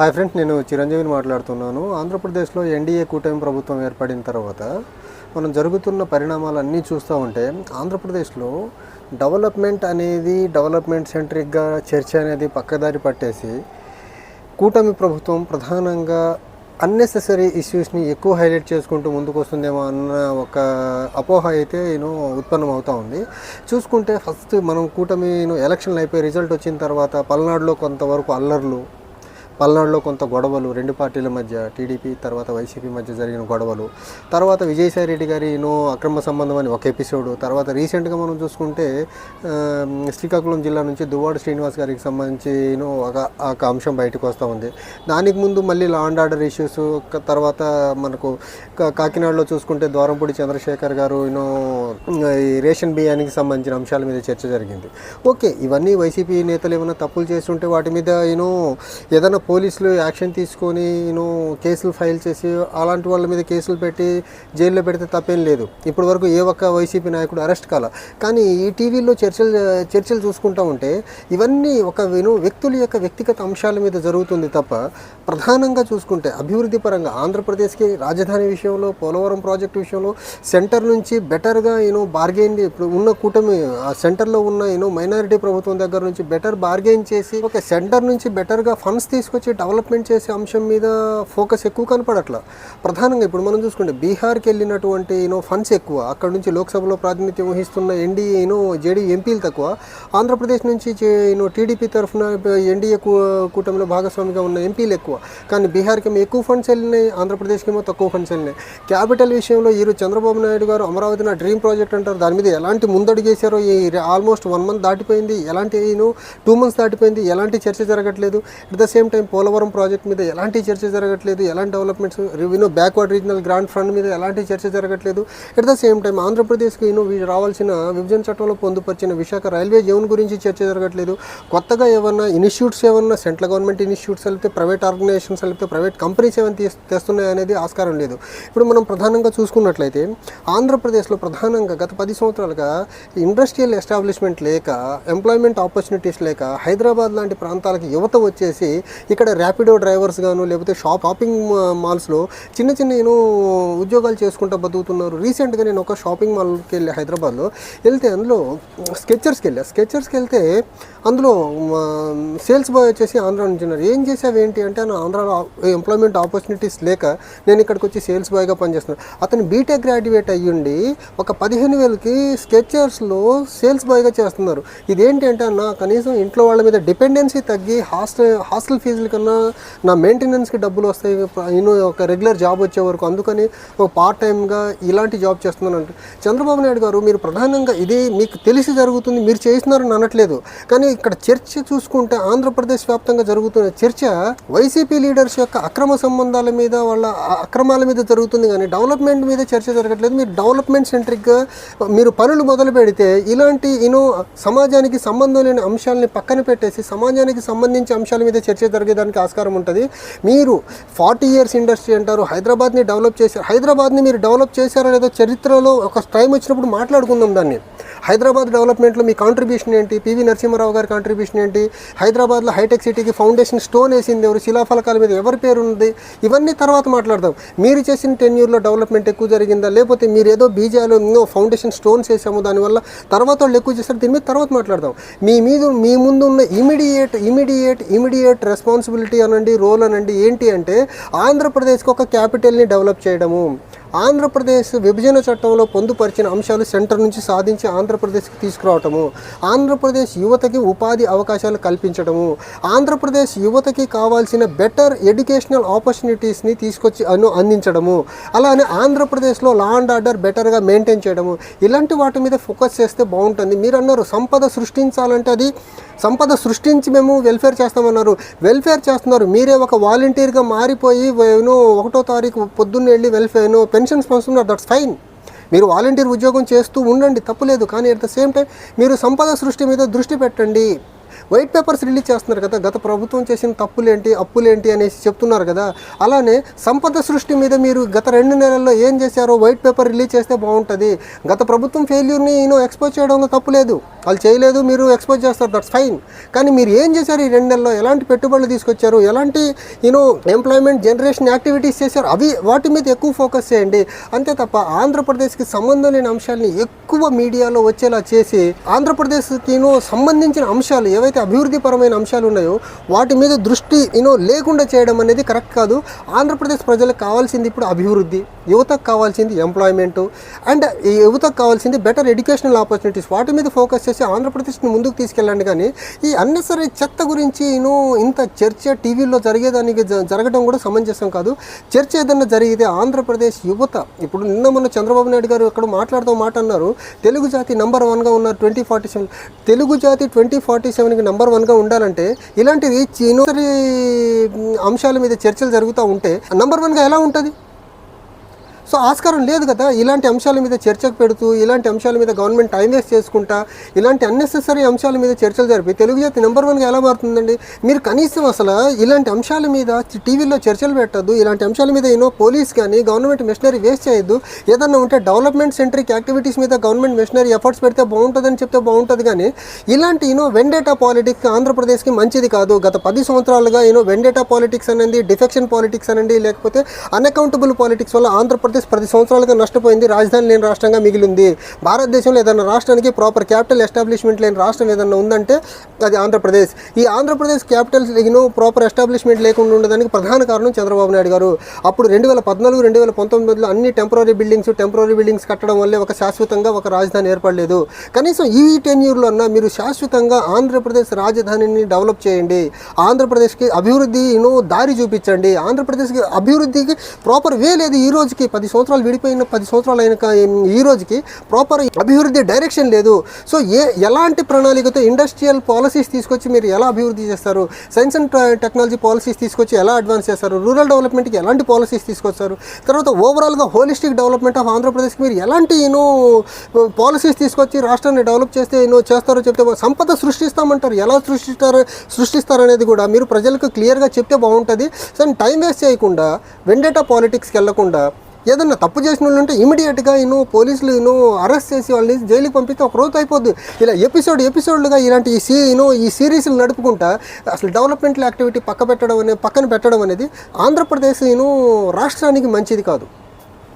Hi friends నేను చిరంజీవిని మాట్లాడుతున్నాను. ఆంధ్రప్రదేశ్లో ఎన్డీఏ కూటమి ప్రభుత్వం ఏర్పడిన తర్వాత మనం జరుగుతున్న పరిణామాలన్నీ చూస్తూ ఉంటే ఆంధ్రప్రదేశ్లో డెవలప్మెంట్ అనేది డెవలప్మెంట్ సెంట్రిక్గా చర్చ అనేది పక్కదారి పట్టేసి కూటమి ప్రభుత్వం ప్రధానంగా అన్నెసెసరీ ఇష్యూస్ని ఎక్కువ హైలైట్ చేసుకుంటూ ముందుకు వస్తుందేమో అన్న ఒక అపోహ అయితే నేను ఉత్పన్నం అవుతూ ఉంది. చూసుకుంటే ఫస్ట్ మనం కూటమి ఎలక్షన్లు అయిపోయి రిజల్ట్ వచ్చిన తర్వాత పల్నాడులో కొంతవరకు అల్లర్లు పల్నాడులో కొంత గొడవలు రెండు పార్టీల మధ్య టీడీపీ తర్వాత వైసీపీ మధ్య జరిగిన గొడవలు. తర్వాత విజయసాయి రెడ్డి గారి నో అక్రమ సంబంధం అని ఒక ఎపిసోడ్. తర్వాత రీసెంట్గా మనం చూసుకుంటే శ్రీకాకుళం జిల్లా నుంచి దువ్వాడు శ్రీనివాస్ గారికి సంబంధించి నో ఒక ఒక అంశం బయటకు వస్తూ ఉంది. దానికి ముందు మళ్ళీ లా అండ్ ఆర్డర్ ఇష్యూస్ తర్వాత మనకు కా- కాకినాడలో చూసుకుంటే ద్వారంపూడి చంద్రశేఖర్ గారు యూనో ఈ రేషన్ బియ్యానికి సంబంధించిన అంశాల మీద చర్చ జరిగింది. ఓకే ఇవన్నీ వైసీపీ నేతలు ఏమైనా తప్పులు చేస్తుంటే వాటి మీద యూనో ఏదైనా పోలీసులు యాక్షన్ తీసుకొని యూనో కేసులు ఫైల్ చేసి అలాంటి వాళ్ళ మీద కేసులు పెట్టి జైల్లో పెడితే తప్పేం లేదు. ఇప్పటి వరకు ఏ ఒక్క వైసీపీ నాయకుడు అరెస్ట్ కాల. కానీ ఈ టీవీలో చర్చలు చర్చలు చూసుకుంటా ఉంటే ఇవన్నీ ఒక విను వ్యక్తుల యొక్క వ్యక్తిగత అంశాల మీద జరుగుతుంది తప్ప ప్రధానంగా చూసుకుంటే అభివృద్ధి పరంగా ఆంధ్రప్రదేశ్కి రాజధాని విషయంలో పోలవరం ప్రాజెక్టు విషయంలో సెంటర్ నుంచి బెటర్గా యూనో బార్గెయిన్ ఇప్పుడు ఉన్న కూటమి ఆ సెంటర్లో ఉన్న యూనో మైనారిటీ ప్రభుత్వం దగ్గర నుంచి బెటర్ బార్గెయిన్ చేసి ఒక సెంటర్ నుంచి బెటర్గా ఫండ్స్ తీసుకొచ్చి డెవలప్మెంట్ చేసే అంశం మీద ఫోకస్ ఎక్కువ కనపడట్లా. ప్రధానంగా ఇప్పుడు మనం చూసుకుంటే బీహార్కి వెళ్ళినటువంటి యూనో ఫండ్స్ ఎక్కువ. అక్కడ నుంచి లోక్సభలో ప్రాతినిధ్యం వహిస్తున్న ఎన్డీఏ యూనో జేడీ ఎంపీలు తక్కువ. ఆంధ్రప్రదేశ్ నుంచి యూనో టీడీపీ తరఫున ఎన్డీఏ కూటమిలో భాగస్వామిగా ఉన్న ఎంపీలు ఎక్కువ. కానీ బీహార్కి ఏమో ఎక్కువ ఫండ్స్ వెళ్ళినాయి ఆంధ్రప్రదేశ్కి ఏమో తక్కువ ఫండ్స్ వెళ్ళినాయి. క్యాపిటల్ విషయంలో ఈరోజు చంద్రబాబు నాయుడు గారు అమరావతి నా డ్రీమ్ ప్రాజెక్ట్ అంటారు. దాని మీద ఎలాంటి ముందడుగేశారో ఈ ఆల్మోస్ట్ వన్ మంత్ దాటిపోయింది. ఎలాంటి యూనో టూ మంత్స్ దాటిపోయింది. ఎలాంటి చర్చ జరగట్లేదు. At the same time Polavaram project మీద ఎలాంటి చర్చ జరగట్లేదు? ఎలాంటి developments? You know backward regional grant fund మీద ఎలాంటి చర్చ జరగట్లేదు? ఎట్ ద సేమ్ టైం ఆంధ్రప్రదేశ్కి యూనో రావాల్సిన విభజన చట్టంలో పొందుపరిచిన విశాఖ రైల్వే జోన్ గురించి చర్చ జరగట్లేదు. కొత్తగా ఏమన్నా ఇన్స్టిట్యూట్స్ ఏమన్నా సెంట్రల్ గవర్నమెంట్ ఇన్స్టిట్యూట్స్ వెళ్తే ప్రైవేట్ ఆర్గనైజేషన్స్ వెళ్తే ప్రైవేట్ కంపెనీస్ ఏమైనా తెస్తున్నాయి అనేది ఆస్కారం లేదు. ఇప్పుడు మనం ప్రధానంగా చూసుకున్నట్లయితే ఆంధ్రప్రదేశ్లో ప్రధానంగా గత పది సంవత్సరాలుగా ఇండస్ట్రియల్ ఎస్టాబ్లిష్మెంట్ లేక ఎంప్లాయ్మెంట్ ఆపర్చునిటీస్ లేక హైదరాబాద్ లాంటి ప్రాంతాలకు యువత వచ్చేసి ఇక్కడ ర్యాపిడో డ్రైవర్స్ గాను లేకపోతే షాప్ షాపింగ్ మాల్స్లో చిన్న చిన్న నేను ఉద్యోగాలు చేసుకుంటూ బతుకుతున్నారు. రీసెంట్గా నేను ఒక షాపింగ్ మాల్కి వెళ్ళి హైదరాబాద్లో. వెళ్తే అందులో స్కెచర్స్కి వెళ్ళా. స్కెచర్స్కి వెళ్తే అందులో సేల్స్ బాయ్ వచ్చేసి ఆంధ్ర నుంచి ఉన్నారు. ఏం చేసావు ఏంటి అంటే నా ఆంధ్రాలో ఎంప్లాయ్మెంట్ ఆపర్చునిటీస్ లేక నేను ఇక్కడికి వచ్చి సేల్స్ బాయ్గా పనిచేస్తున్నాను అతను బీటెక్ గ్రాడ్యుయేట్ అయ్యుండి ఒక పదిహేను వేలకి స్కెచర్స్లో సేల్స్ బాయ్గా చేస్తున్నారు. ఇదేంటి అంటే అన్న కనీసం ఇంట్లో వాళ్ళ మీద డిపెండెన్సీ తగ్గి హాస్టల్ హాస్టల్ ఫీజులు కన్నా నా మెయింటెనెన్స్కి డబ్బులు వస్తాయి నేను ఒక రెగ్యులర్ జాబ్ వచ్చే వరకు. అందుకని ఒక పార్ట్ టైంగా ఇలాంటి జాబ్ చేస్తున్నాను అంటే. చంద్రబాబు నాయుడు గారు మీరు ప్రధానంగా ఇది మీకు తెలిసి జరుగుతుంది మీరు చేస్తున్నారని అనట్లేదు. కానీ ఇక్కడ చర్చ చూసుకుంటే ఆంధ్రప్రదేశ్ వ్యాప్తంగా జరుగుతున్న చర్చ వైసీపీ లీడర్స్ యొక్క అక్రమ సంబంధాల మీద వాళ్ళ అక్రమాల మీద జరుగుతుంది కానీ డెవలప్మెంట్ మీద చర్చ జరగట్లేదు. మీరు డెవలప్మెంట్ సెంట్రిక్గా మీరు పనులు మొదలు పెడితే ఇలాంటి యూనో సమాజానికి సంబంధం లేని అంశాలని పక్కన పెట్టేసి సమాజానికి సంబంధించి అంశాల మీద చర్చ జరిగేదానికి ఆస్కారం ఉంటుంది. మీరు ఫార్టీ ఇయర్స్ ఇండస్ట్రీ అంటారు హైదరాబాద్ని డెవలప్ చేశారు హైదరాబాద్ని మీరు డెవలప్ చేశారో లేదో చరిత్రలో ఒక టైం వచ్చినప్పుడు మాట్లాడుకుందాం దాన్ని. హైదరాబాద్ డెవలప్మెంట్లో మీ కాంట్రిబ్యూషన్ ఏంటి? పివి నరసింహారావు గారి కాంట్రిబ్యూషన్ ఏంటి? హైదరాబాద్లో హైటెక్ సిటీకి ఫౌండేషన్ స్టోన్ వేసింది ఎవరు? శిలాఫలకాల మీద ఎవరి పేరు ఉంది? ఇవన్నీ తర్వాత మాట్లాడదాం. మీరు చేసిన టెన్ ఇయర్లో డెవలప్మెంట్ ఎక్కువ జరిగిందా? లేకపోతే మీరు ఏదో బీజాలు ఎన్నో ఫౌండేషన్ స్టోన్స్ వేసాము దానివల్ల తర్వాత వాళ్ళు ఎక్కువ చేస్తారు? దీని మీద తర్వాత మాట్లాడదాం. మీ మీద మీ ముందు ఉన్న ఇమీడియట్ ఇమీడియట్ ఇమీడియట్ రెస్పాన్సిబిలిటీ అనండి రోల్ అనండి ఏంటి అంటే ఆంధ్రప్రదేశ్కి ఒక క్యాపిటల్ని డెవలప్ చేయడము. ఆంధ్రప్రదేశ్ విభజన చట్టంలో పొందుపరిచిన అంశాలు సెంటర్ నుంచి సాధించి ఆంధ్రప్రదేశ్కి తీసుకురావటము ఆంధ్రప్రదేశ్ యువతకి ఉపాధి అవకాశాలు కల్పించడము ఆంధ్రప్రదేశ్ యువతకి కావాల్సిన బెటర్ ఎడ్యుకేషనల్ ఆపర్చునిటీస్ని తీసుకొచ్చి అను అందించడము అలానే ఆంధ్రప్రదేశ్లో లా అండ్ ఆర్డర్ బెటర్గా మెయింటైన్ చేయడము ఇలాంటి వాటి మీద ఫోకస్ చేస్తే బాగుంటుంది. మీరు అన్నారు సంపద సృష్టించాలంటే అది సంపద సృష్టించి మేము వెల్ఫేర్ చేస్తామన్నారు. వెల్ఫేర్ చేస్తున్నారు. మీరే ఒక వాలంటీర్గా మారిపోయి ఒకటో తారీఖు పొద్దున్న వెళ్ళి వెల్ఫేర్ పెన్షన్స్ పంచుతున్నారు దట్స్ ఫైన్ మీరు వాలంటీర్ ఉద్యోగం చేస్తూ ఉండండి తప్పులేదు. కానీ అట్ ద సేమ్ టైం మీరు సంపద సృష్టి మీద దృష్టి పెట్టండి. వైట్ పేపర్స్ రిలీజ్ చేస్తున్నారు కదా గత ప్రభుత్వం చేసిన తప్పులేంటి అప్పులేంటి అనేసి చెప్తున్నారు కదా అలానే సంపద సృష్టి మీద మీరు గత రెండు నెలల్లో ఏం చేశారో వైట్ పేపర్ రిలీజ్ చేస్తే బాగుంటుంది. గత ప్రభుత్వం ఫెయిల్యూర్ని నేను ఎక్స్పోజ్ చేయడంలో తప్పు లేదు. వాళ్ళు చేయలేదు మీరు ఎక్స్పోజ్ చేస్తారు దట్స్ ఫైన్ కానీ మీరు ఏం చేశారు ఈ రెండు నెలల్లో? ఎలాంటి పెట్టుబడులు తీసుకొచ్చారు? ఎలాంటి యూనో ఎంప్లాయ్మెంట్ జనరేషన్ యాక్టివిటీస్ చేశారు? అవి వాటి మీద ఎక్కువ ఫోకస్ చేయండి. అంతే తప్ప ఆంధ్రప్రదేశ్కి సంబంధం లేని అంశాలని ఎక్కువ మీడియాలో వచ్చేలా చేసి ఆంధ్రప్రదేశ్కి సంబంధించిన అంశాలు ఏవైతే అభివృద్ధిపరమైన అంశాలు ఉన్నాయో వాటి మీద దృష్టి యూనో లేకుండా చేయడం అనేది కరెక్ట్ కాదు. ఆంధ్రప్రదేశ్ ప్రజలకు కావాల్సింది ఇప్పుడు అభివృద్ధి యువతకు కావాల్సింది ఎంప్లాయ్మెంట్ అండ్ ఈ యువతకు కావాల్సింది బెటర్ ఎడ్యుకేషనల్ ఆపర్చునిటీస్ వాటి మీద ఫోకస్ చేసి ఆంధ్రప్రదేశ్ని ముందుకు తీసుకెళ్ళండి కానీ ఈ అన్నెసరీ చెత్త గురించి యూనో ఇంత చర్చ టీవీలో జరిగేదానికి జరగడం కూడా సమంజసం కాదు. చర్చ ఏదన్నా జరిగితే ఆంధ్రప్రదేశ్ యువత ఇప్పుడు నిన్న మొన్న చంద్రబాబు నాయుడు గారు అక్కడ మాట్లాడుతూ మాట అన్నారు. తెలుగు జాతి నంబర్ వన్గా ఉన్నారు ట్వంటీ ఫార్టీ సెవెన్ తెలుగు జాతి ట్వంటీ ఫార్టీ సెవెన్కి నంబర్ వన్గా ఉండాలంటే ఇలాంటివి ఇన్నోసరి అంశాల మీద చర్చలు జరుగుతూ ఉంటే నంబర్ వన్గా ఎలా ఉంటుంది? సో ఆస్కారం లేదు కదా. ఇలాంటి అంశాల మీద చర్చకు పెడుతూ ఇలాంటి అంశాల మీద గవర్నమెంట్ టైం వేస్ట్ చేసుకుంటా ఇలాంటి అన్నెసెసరీ అంశాల మీద చర్చలు జరిపి తెలుగు జాతి నెంబర్ వన్గా ఎలా మారుతుందండి? మీరు కనీసం అసలు ఇలాంటి అంశాల మీద టీవీలో చర్చలు పెట్టద్దు ఇలాంటి అంశాల మీద ఏనో పోలీస్ కానీ గవర్నమెంట్ మిషనరీ వేస్ట్ చేయొద్దు. ఏదన్నా ఉంటే డెవలప్మెంట్ సెంట్రిక్ యాక్టివిటీస్ మీద గవర్నమెంట్ మిషనరీ ఎఫర్ట్స్ పెడితే బాగుంటుందని చెప్తే బాగుంటుంది కానీ ఇలాంటి యూనో వెండేటా పాలిటిక్స్ ఆంధ్రప్రదేశ్కి మంచిది కాదు. గత పది సంవత్సరాలుగా యూనో వెండేటా పాలిటిక్స్ అనేది డిఫెక్షన్ పాలిటిక్స్ అనండి లేకపోతే అన్అకౌంటబుల్ పాలిటిక్స్ వల్ల ఆంధ్రప్రదేశ్ ప్రతి సంవత్సరాలుగా నష్టపోయింది. రాజధాని లేని రాష్ట్రంగా మిగిలింది. భారతదేశంలో ఏదైనా రాష్ట్రానికి ప్రాపర్ క్యాపిటల్ ఎస్టాబ్లిష్మెంట్ లేని రాష్ట్రం ఏదైనా ఉందంటే అది ఆంధ్రప్రదేశ్. ఈ Andhra Pradesh capital you know proper establishment లేకుండా ఉండడానికి ప్రధాన కారణం చంద్రబాబు నాయుడు గారు. అప్పుడు రెండు వేల పద్నాలుగు రెండు వేల పంతొమ్మిదిలో అన్ని టెంపరీ బిల్డింగ్స్ టెంపరీ బిల్డింగ్స్ కట్టడం వల్లే ఒక శాశ్వతంగా ఒక రాజధాని ఏర్పడలేదు. కనీసం ఈ టెన్యూర్లో అన్నా మీరు శాశ్వతంగా ఆంధ్రప్రదేశ్ రాజధానిని డెవలప్ చేయండి. ఆంధ్రప్రదేశ్కి అభివృద్ధి దారి చూపించండి. ఆంధ్రప్రదేశ్కి అభివృద్ధికి ప్రాపర్ వే లేదు ఈ రోజుకి. పది సంవత్సరాలు విడిపోయిన పది సంవత్సరాలు అయిన ఈ రోజుకి ప్రాపర్ అభివృద్ధి డైరెక్షన్ లేదు. సో ఏ ఎలాంటి ప్రణాళికతో ఇండస్ట్రియల్ పాలసీస్ తీసుకొచ్చి మీరు ఎలా అభివృద్ధి చేస్తారు? సైన్స్ అండ్ టెక్నాలజీ పాలసీస్ తీసుకొచ్చి ఎలా అడ్వాన్స్ చేస్తారు? రూరల్ డెవలప్మెంట్కి ఎలాంటి పాలసీస్ తీసుకొస్తారు? తర్వాత ఓవరాల్గా హోలిస్టిక్ డెవలప్మెంట్ ఆఫ్ ఆంధ్రప్రదేశ్కి మీరు ఎలాంటి యూనో పాలసీస్ తీసుకొచ్చి రాష్ట్రాన్ని డెవలప్ చేస్తే యూనో చేస్తారో చెప్తే సంపద సృష్టిస్తామంటారు. ఎలా సృష్టిస్తారు సృష్టిస్తారు అనేది కూడా మీరు ప్రజలకు క్లియర్గా చెప్తే బాగుంటుంది. సో టైం వేస్ట్ చేయకుండా వెండేటా పాలిటిక్స్కి వెళ్ళకుండా ఏదన్నా తప్పు చేసిన వాళ్ళు ఉంటే ఇమీడియట్గా ఈయన పోలీసులు ఈయన అరెస్ట్ చేసి వాళ్ళని జైలుకి పంపిస్తే ఒక రోజు అయిపోద్ది. ఇలా ఎపిసోడ్ ఎపిసోడ్లుగా ఇలాంటి ఈ సీ ఈయన ఈ సిరీస్లు నడుపుకుంటా అసలు డెవలప్మెంటల్ యాక్టివిటీ పక్క పెట్టడం అనేది పక్కన పెట్టడం అనేది ఆంధ్రప్రదేశ్ ఈయన రాష్ట్రానికి మంచిది కాదు.